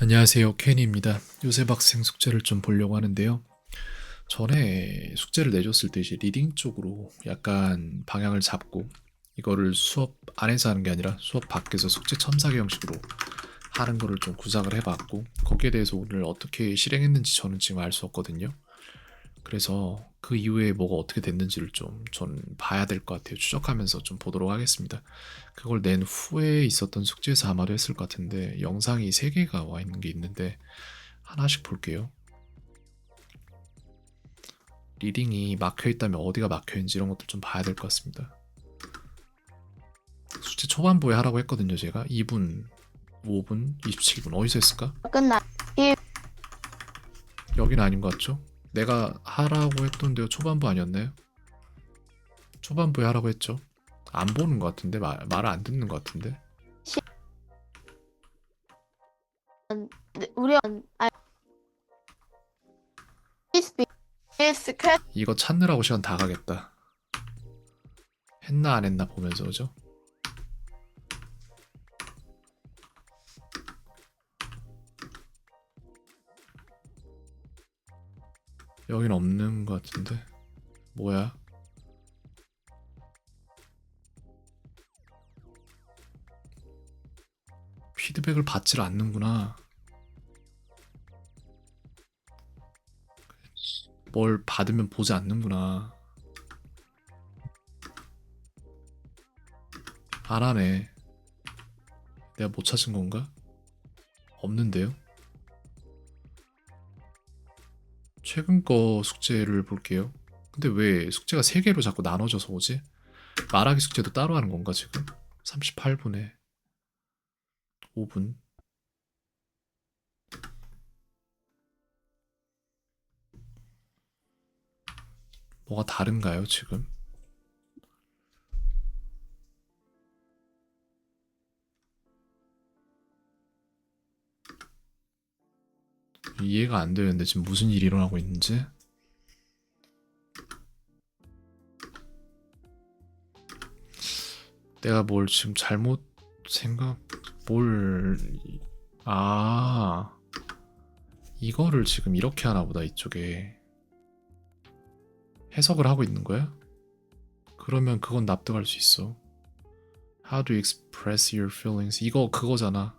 안녕하세요. 케니입니다. 요셉 학생 숙제를 좀 보려고 하는데요. 전에 숙제를 내줬을 때 이제 리딩 쪽으로 약간 방향을 잡고 이거를 수업 안에서 하는 게 아니라 수업 밖에서 숙제 첨삭의 형식으로 하는 거를 좀 구상을 해봤고 거기에 대해서 오늘 어떻게 실행했는지 저는 지금 알 수 없거든요. 그래서 그 이후에 뭐가 어떻게 됐는지를 좀 전 봐야 될 것 같아요. 추적하면서 좀 보도록 하겠습니다. 그걸 낸 후에 있었던 숙제에서 아마도 했을 것 같은데 영상이 3개가 와 있는 게 있는데 하나씩 볼게요. 리딩이 막혀 있다면 어디가 막혀 있는지 이런 것들 좀 봐야 될 것 같습니다. 숙제 초반부에 하라고 했거든요, 제가. 2분, 5분, 27분 어디서 했을까? 끝나. 여기는 아닌 것 같죠? 내가 하라고 했던데요. 초반부 아니었나요? 초반부에 하라고 했죠. 안 보는 것 같은데 말, 말을 안 듣는 것 같은데 네, 우리 아 이거 찾느라고 시간 다 가겠다. 했나 안 했나 보면서 그죠? 여긴 없는 것 같은데 뭐야? 피드백을 받질 않는구나. 뭘 받으면 보지 않는구나. 안 하네. 내가 못 찾은 건가? 없는데요? 최근 거 숙제를 볼게요. 근데 왜 숙제가 3개로 자꾸 나눠져서 오지? 말하기 숙제도 따로 하는 건가 지금? 38분에 5분 뭐가 다른가요 지금? 이해가 안 되는데 지금 무슨 일이 일어나고 있는지 내가 뭘 지금 잘못 생각 뭘 아, 이거를 지금 이렇게 하나 보다, 이쪽에. 해석을 하고 있는 거야? 그러면 그건 납득할 수 있어. How do you express your feelings? 이거 그거잖아.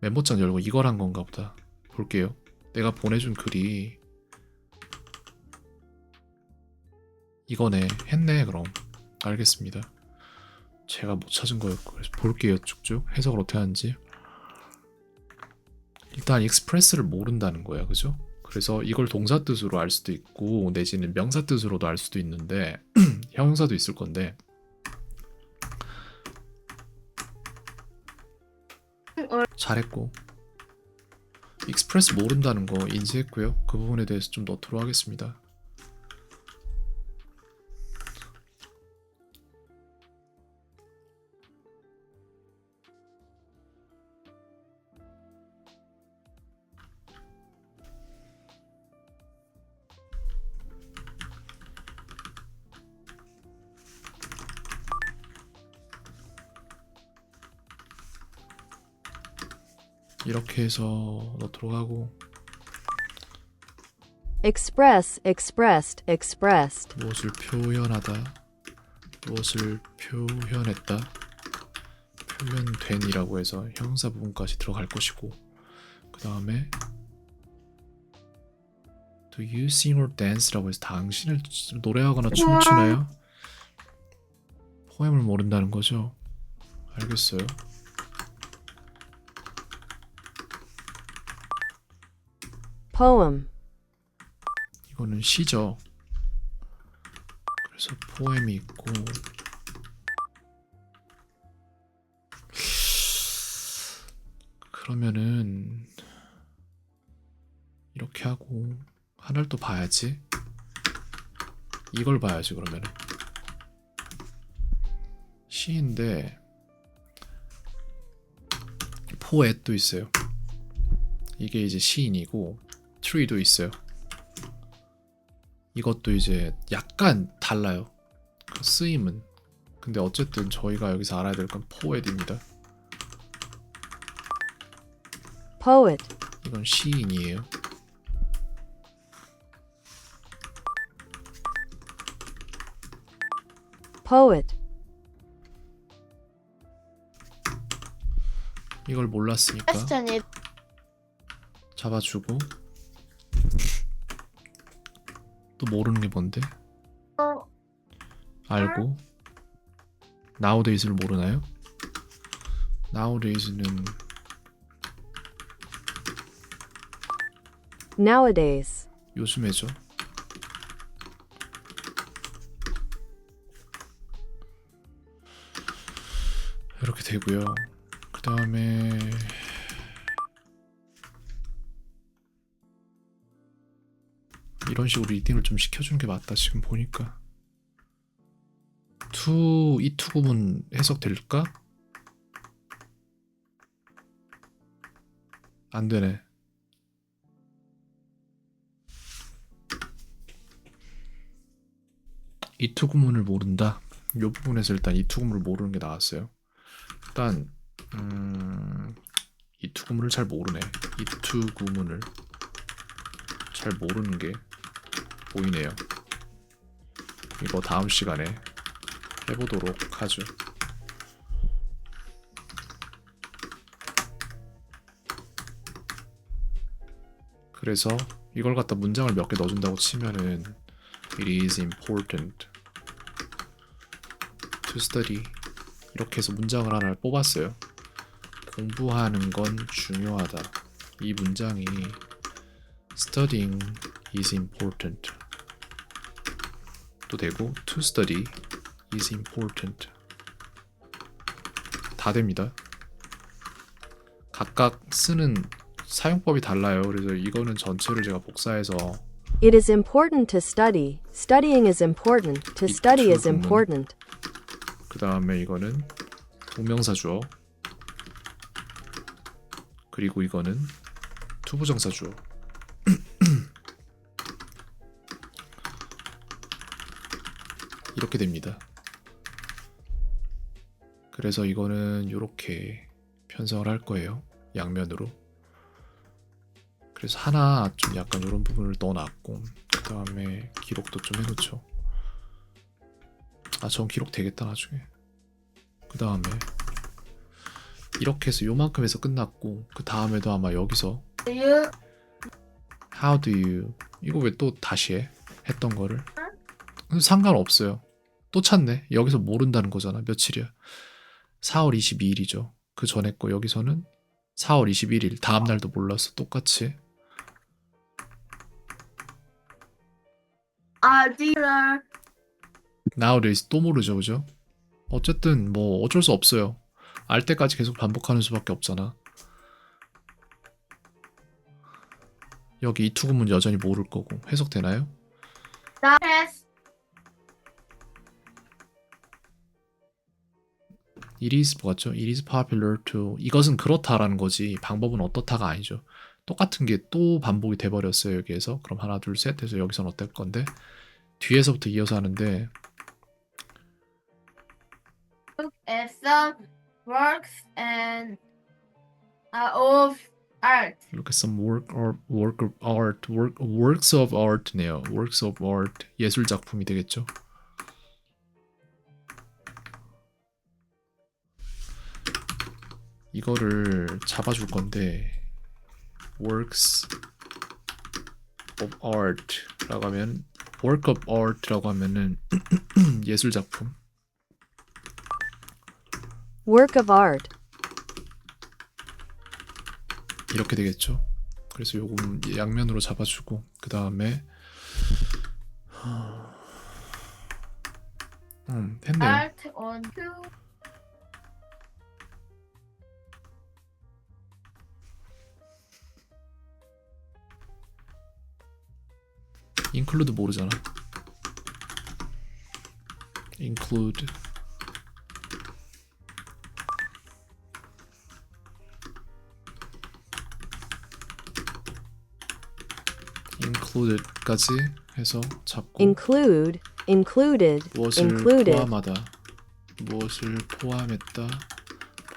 메모장 열고 이걸 한 건가 보다. 볼게요. 내가 보내준 글이 이거네. 했네, 그럼. 알겠습니다. 제가 못 찾은 거였고 그래서 볼게요 쭉쭉 해석을 어떻게 하는지 일단 익스프레스를 모른다는 거야 그죠? 그래서 이걸 동사 뜻으로 알 수도 있고 내지는 명사 뜻으로도 알 수도 있는데 형용사도 있을 건데 잘했고 익스프레스 모른다는 거 인지했고요. 그 부분에 대해서 좀 넣도록 하겠습니다 이렇게 해서 넣도록 하고 express, expressed, expressed, 무엇을 표현하다 무엇을 표현했다 표현된이라고 해서 형용사 부분까지 들어갈 것이고 그 다음에 Do you sing or dance라고 해서 당신을 노래하거나 춤을 추나요? 포엠을 모른다는 거죠? 알겠어요. Poem, 이거는 시죠. 그래서 포엠이 있고 그러면은 이렇게 하고 하나를 또 봐야지. 이걸 봐야지 그러면은 시인데 포엣도 있어요. 이게 이제 시인이고 트리도 있어요. 이것도 이제 약간 달라요. 그 쓰임은. 근데 어쨌든 저희가 여기서 알아야 될 건 포엣입니다. poet, 이건 시인이에요. poet, 이걸 몰랐으니까 잡아주고 또 모르는 게 뭔데? 알고 nowadays를 모르나요? nowadays는 nowadays, 요즘에죠. 이렇게 되고요. 그 다음에 이런 식으로 리딩을 좀 시켜주는 게 맞다. 지금 보니까 투 이 투 구문 해석될까? 안 되네. 이 투 구문을 모른다. 이 부분에서 일단 이 투 구문을 모르는 게 나왔어요. 일단 음, 이 투 구문을 잘 모르네. 이 투 구문을 잘 모르는 게 보이네요. 이거 다음 시간에 해보도록 하죠. 그래서 이걸 갖다 문장을 몇 개 넣어준다고 치면은 It is important to study. 이렇게 해서 문장을 하나를 뽑았어요. 공부하는 건 중요하다. 이 문장이 studying is important. 또 되고 to study is important. 다 됩니다. 각각 쓰는 사용법이 달라요. 그래서 이거는 전체를 제가 복사해서 it is important to study, studying is important, to 이 study is important, 그 다음에 이거는 동명사 주어 그리고 이거는 투부정사 주어 이렇게 됩니다. 그래서 이거는 이렇게 편성을 할 거예요. 양면으로. 그래서 하나 좀 약간 이런 부분을 넣어놨고 그 다음에 기록도 좀 해놓죠. 아, 전 기록 되겠다 나중에. 그 다음에 이렇게 해서 요만큼 해서 끝났고 그 다음에도 아마 여기서 How do you 이거 왜 또 다시 해? 했던 거를 상관없어요. 또 찾네. 여기서 모른다는 거잖아. 며칠이야? 4월 22일이죠. 그 전에 거 여기서는 4월 21일 다음 날도 몰랐어. 똑같이. dealer nowadays 또 모르죠, 그죠? 어쨌든 뭐 어쩔 수 없어요. 알 때까지 계속 반복하는 수밖에 없잖아. 여기 이 투구문 여전히 모를 거고 해석되나요? has It is 뭐같죠? It is popular to 이것은 그렇다라는 거지 방법은 어떻다가 아니죠. 똑같은 게 또 반복이 돼버렸어요 여기에서 그럼 하나 둘 셋 해서 여기선 어떨 건데 뒤에서부터 이어서 하는데 look at some works and uh, of art. look at some work or work of art work works of art네요. works of art 예술 작품이 되겠죠. 이거를 잡아줄 건데 works of art라고 하면 work of art라고 하면은 예술 작품 work of art, 이렇게 되겠죠. 그래서 요금 양면으로 잡아주고 그 다음에 음 했네요. Include 모르잖아. include included까지 해서 잡고 include, included, 무엇을 included, 포함하다 무엇을 포함했다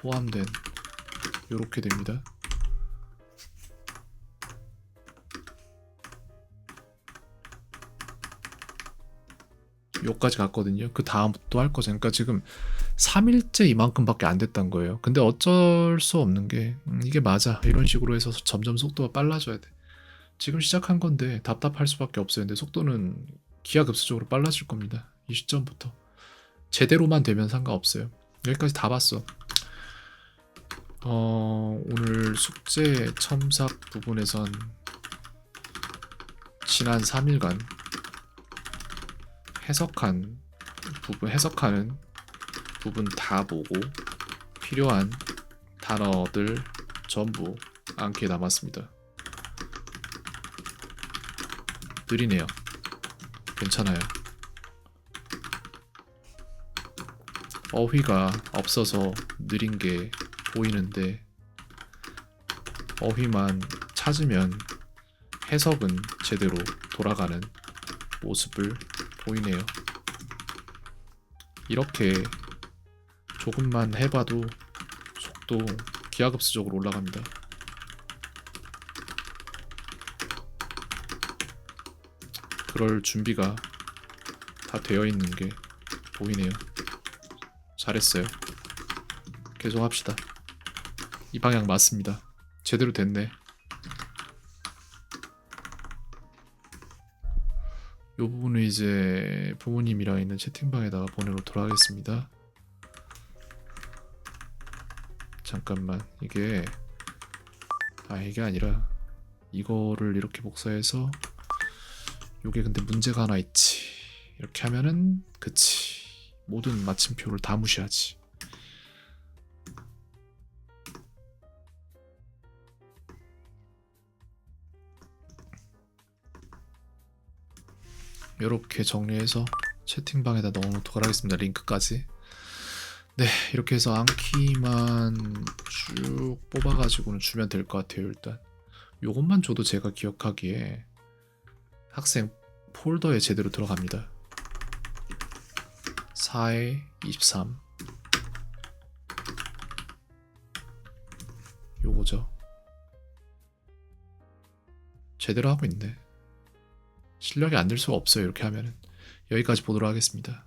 포함된 요렇게 됩니다 요까지 갔거든요. 그 다음 또할 거죠. 그러니까 지금 3일째 이만큼밖에 안 됐단 거예요. 근데 어쩔 수 없는 게 음, 이게 맞아. 이런 식으로 해서 점점 속도가 빨라져야 돼. 지금 시작한 건데 답답할 수밖에 없어요. 근데 속도는 기하급수적으로 빨라질 겁니다. 이 시점부터 제대로만 되면 상관없어요. 여기까지 다 봤어. 어, 오늘 숙제 첨삭 부분에선 지난 3일간 해석한 부분 해석하는 부분 다 보고 필요한 단어들 전부 암기해 남았습니다. 느리네요. 괜찮아요. 어휘가 없어서 느린 게 보이는데 어휘만 찾으면 해석은 제대로 돌아가는 모습을 보이네요. 이렇게 조금만 해봐도 속도 기하급수적으로 올라갑니다. 그럴 준비가 다 되어 있는 게 보이네요. 잘했어요. 계속 합시다. 이 방향 맞습니다. 제대로 됐네. 요 부분은 이제 부모님이랑 있는 채팅방에다가 보내놓도록 하겠습니다. 잠깐만 이게 아 이게 아니라 이거를 이렇게 복사해서 요게 근데 문제가 하나 있지. 이렇게 하면은 그치. 모든 마침표를 다 무시하지 이렇게 정리해서 채팅방에다 넣어놓도록 하겠습니다. 링크까지. 네, 이렇게 해서 암키만 쭉 뽑아가지고는 주면 될 것 같아요. 일단 요것만 줘도 제가 기억하기에 학생 폴더에 제대로 들어갑니다. 4에 23 요거죠. 제대로 하고 있네. 실력이 안늘 수가 없어요. 이렇게 하면은 여기까지 보도록 하겠습니다.